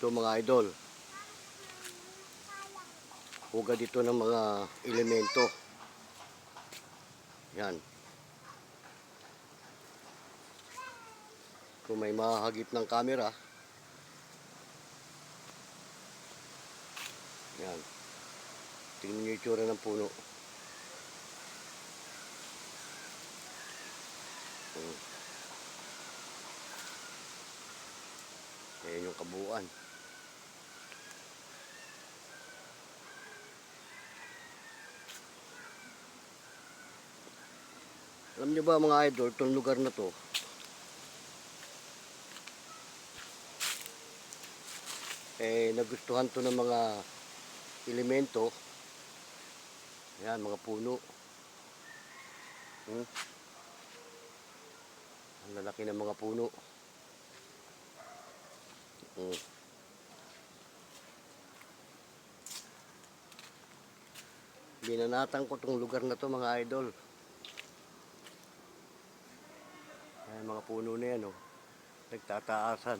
Ito mga idol. Huga dito ng mga elemento. Yan. Kung may mahagip ng camera. Yan. Tingnan yung itsura ng puno. Hmm. Ayan yung kabuuan. Alam niyo ba mga idol, itong lugar na to, eh nagustuhan to ng mga elemento. Ayan, mga puno. Hmm? Ang lalaki ng mga puno. Hmm. Binanatan ko tong lugar na to mga idol. Ayan mga puno na yan oh. Nagtataasan.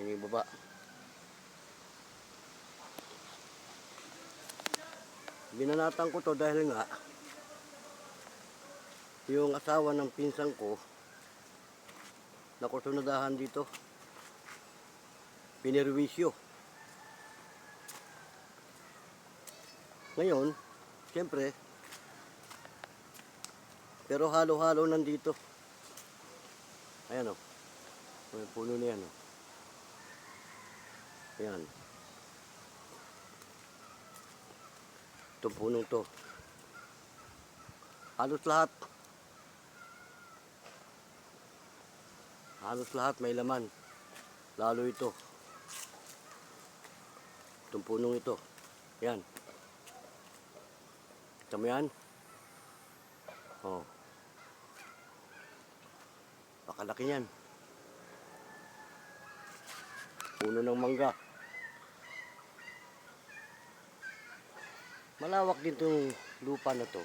Yan yung baba. Binanatan ko to dahil nga yung asawa ng pinsan ko nakusunadahan dito. Pinirwisyo. Ngayon, siyempre, pero halo-halo nandito. Ayan o. May puno na yan o. Ayan. Itong punong to. Halos lahat. Halos lahat may laman. Lalo ito. Itong punong ito. Yan. Kita mo yan? Oh. Pakalaki yan. Puno ng mangga. Malawak din itong lupa na to.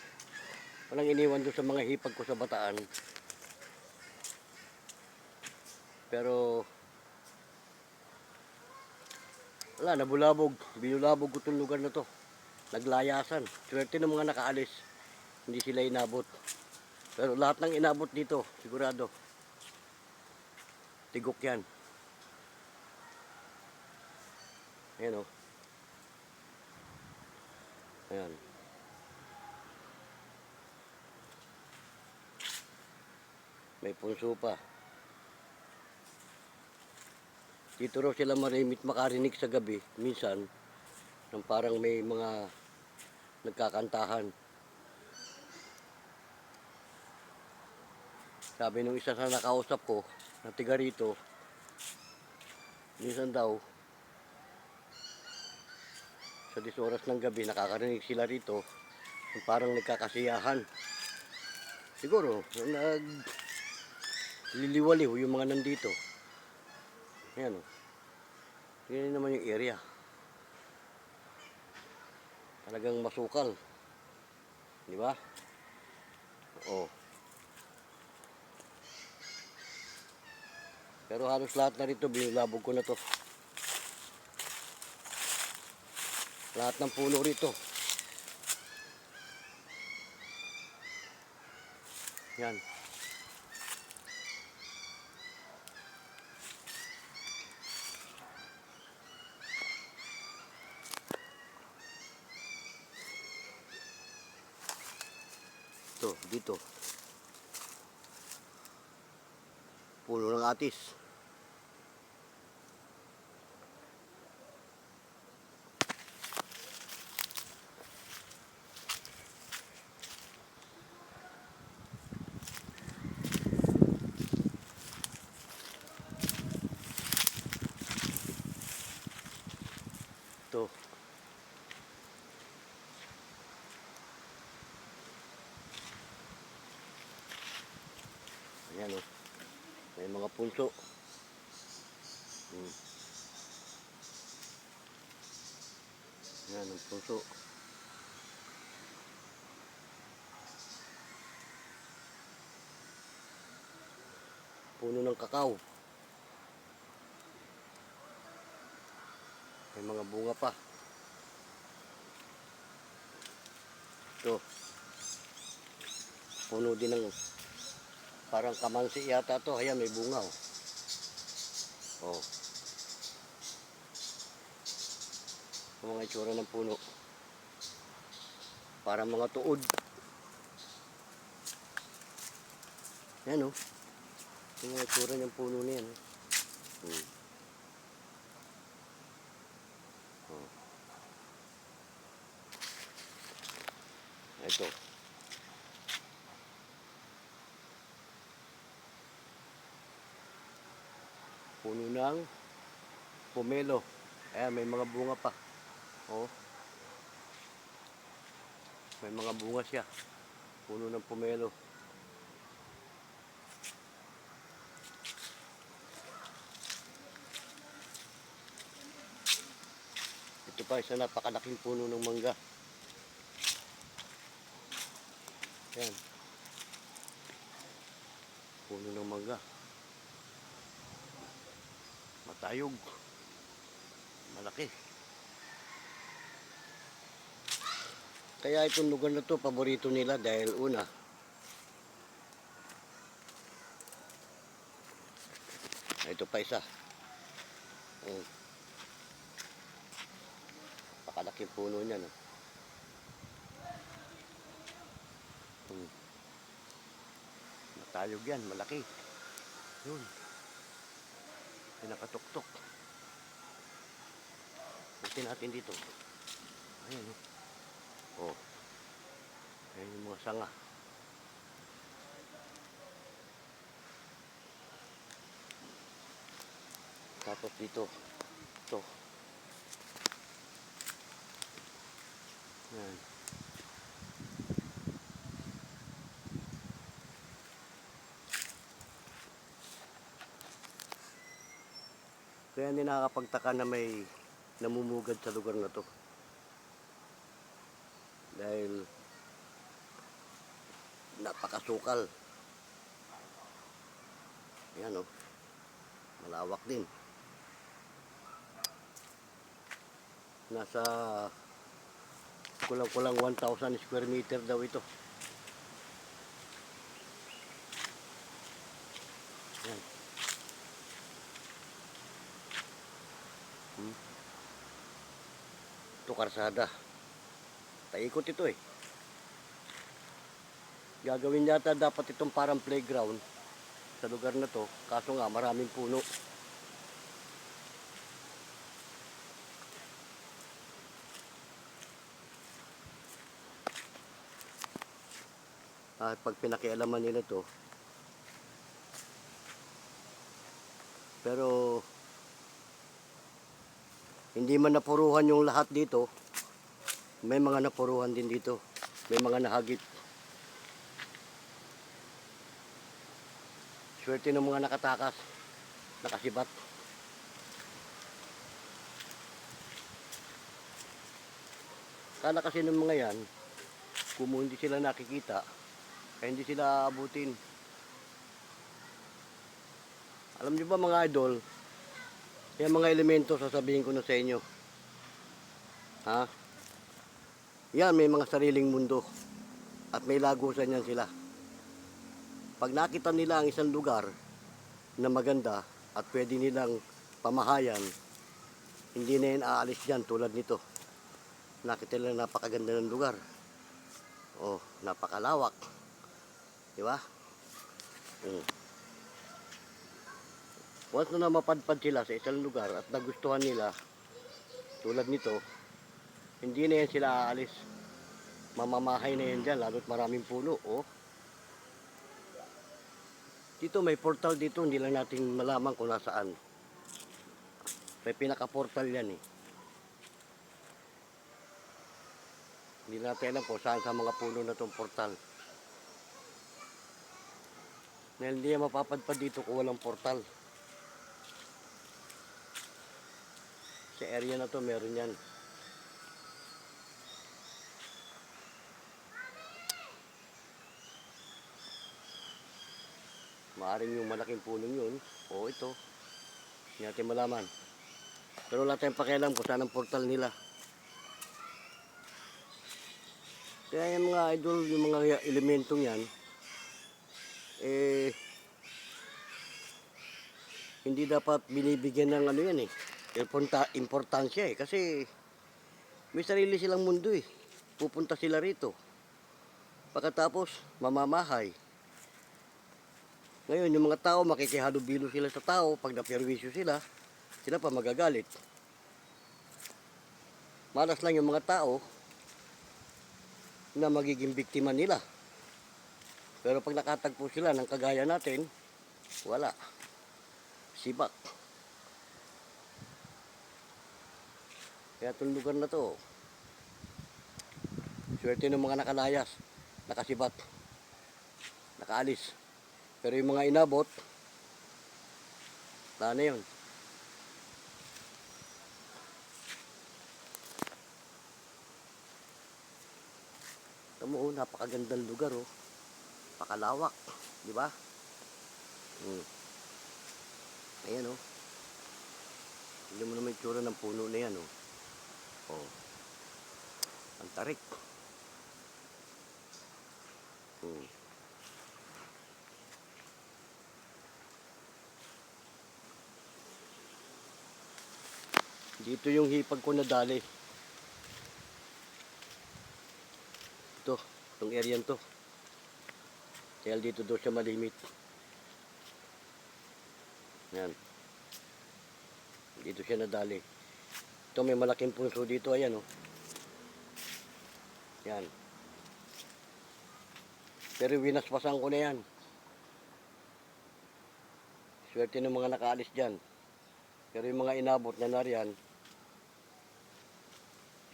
Walang iniwan doon sa mga hipag ko sa bataan. Pero wala, nabulabog. Binulabog ko itong lugar na to. Naglayasan. Swerte ng mga nakaalis. Hindi sila inabot. Pero lahat ng inabot dito, sigurado. Tigok yan. Ayan o. Ayan. May punso pa. Dito raw sila marimit makarinig sa gabi. Minsan, nang parang may mga nagkakantahan. Sabi nung isa sa nakausap ko, na tiga rito, minsan daw, sa 10 oras ng gabi, nakakarinig sila rito, parang nagkakasiyahan. Siguro, nag liliwaliw yung mga nandito. Ayan o. Yan naman yung area. Talagang masukal. Di ba? Oo. Pero halos lahat na rito, binulabog ko na to. Lahat ng puno rito. Yan. Ito, dito. Puno ng atis. Ito. Ayan o. May mga punso. Hmm. Ayan ang punso. Puno ng kakao. May mga bunga pa. Ito. Puno din ng parang kamansi yata to. Ayan, may bunga oh. Oh. Mga itsura ng puno. Parang mga tuod. Yan oh. Yung mga itsura ng puno na yan. oh. Hmm. Ito. Puno ng pomelo. Ayan, may mga bunga pa. Oh. May mga bunga siya. Puno ng pomelo. Ito pa isa napakalaking puno ng mangga. Yan. Puno ng mangga. Matayog. Malaki. Kaya itong lugar na to paborito nila dahil una, ito pa isa. Mm. Napakalaking puno niya, no? Hmm. Matayog yan, malaki. Yun. Pinakatuktok. Buti natin dito. Ayan, oh. Oh. Ayan yung mga sanga. Tapos dito. Ito. Yan. Kaya hindi nakakapagtaka na may namumugad sa lugar na to. Dahil napakasukal. Yan oh. Malawak din. Nasa kulang-kulang 1,000 square meter daw ito. Yan. Hmm. Ito karsada. Paikot ito eh. Gagawin yata dapat itong parang playground sa lugar na to. Kaso nga maraming puno. At pag pinakialaman nila to, pero hindi man napuruhan yung lahat dito, may mga napuruhan din dito. May mga nahagit. Swerte ng mga nakatakas, nakasibat. Kala kasi ng mga yan, kung hindi sila nakikita, kaya hindi sila abutin. Alam niyo ba mga idol, yung mga elemento sasabihin ko na sa inyo. Ha? Yan, may mga sariling mundo. At may lagusan yan sila. Pag nakita nila ang isang lugar na maganda at pwede nilang pamahayan, hindi na yan aalis dyan tulad nito. Nakita nila napakaganda ng lugar. Oh, napakalawak. Di ba? Mm. Once na mapadpad sila sa isang lugar at nagustuhan nila, tulad nito, hindi na yan sila aalis. Mamamahay na yan dyan, lalo't maraming puno. Oh. Dito may portal dito, hindi lang natin malaman kung nasaan. May pinaka-portal yan eh. Hindi natin alam kung saan sa mga puno na itong portal. Dahil hindi mapapadpad dito kung walang portal. Area na to meron yan. Maaring yung malaking punong yun, o ito, hindi natin malaman. Pero wala tayong pakialam kung saan ang portal nila. Kaya yung mga idol, yung mga elementong yan, eh, hindi dapat binibigyan ng ano yan eh, importa, importansya eh. Kasi may sarili silang mundo eh. Pupunta sila rito. Pagkatapos, mamamahay. Ngayon, yung mga tao, makikihalubilo sila sa tao. Pag naperwisyo sila, sila pa magagalit. Malas lang yung mga tao na magiging biktima nila. Pero pag nakatagpo sila ng kagaya natin, wala. Sibak. Kaya itong lugar na to, swerte ng mga nakalayas, nakasibat, nakaalis. Pero yung mga inabot, wala na yun. Tamo, oh, napakagandang lugar, oh. Pakalawak, di ba? Hmm. Ayan, oh. Tignan mo naman yung tsura ng puno na yan, oh. Oh. Ang tarik. Hmm. Dito yung hipag ko nadali. Ito, itong area to. Dahil dito daw siya malimit. Yan. Dito siya nadali. Ito may malaking punso dito, ayan oh. Yan. Pero winaspasan ko na yan. Swerte ng mga nakaalis dyan. Pero yung mga inabot na nariyan,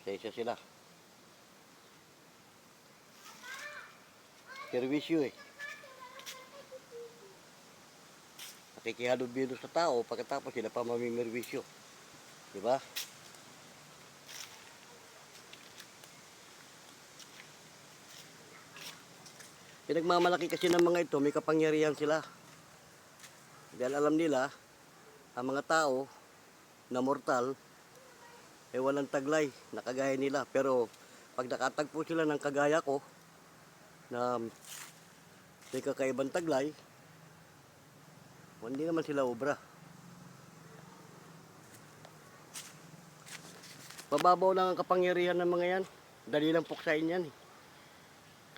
isa-isa sila. Servisyo eh. Nakikihalubilo sa tao pagkatapos sila pa mamimerwisyo. Di ba? Pinagmamalaki kasi ng mga ito, may kapangyarihan sila. Dahil alam nila, ang mga tao na mortal, eh walang taglay na kagaya nila. Pero pag nakatagpo sila ng kagaya ko, na may kakaibang taglay, hindi naman sila obra. Mababaw lang ang kapangyarihan ng mga yan. Dali lang puksain yan eh.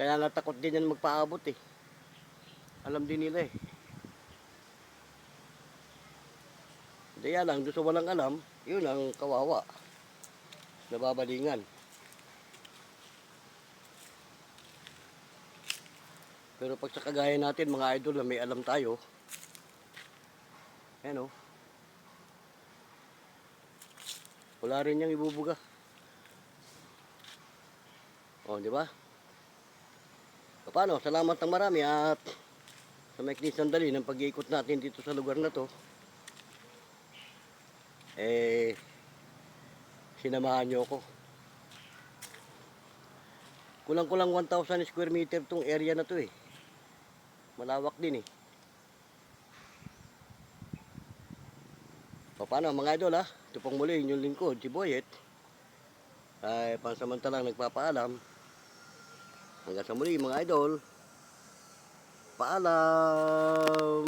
Kaya nga takot din yan magpaabot eh. Alam din nila eh. Kaya lang, doon sa walang alam, yun ang kawawa. Nababalingan. Pero pag sa kagaya natin, mga idol na may alam tayo, ayan o. Wala rin niyang ibubuga. O, di ba? Paano? Salamat ng marami at sa may sandali ng pag-iikot natin dito sa lugar na to eh sinamahan niyo ako. Kulang-kulang 1,000 square meter tong area na to eh. Malawak din eh. O paano mga idol ha? Ito pong muli inyong lingkod, si Boyet. Ay pansamantalang nagpapaalam. Hanggang sa muli mga idol. Paalam!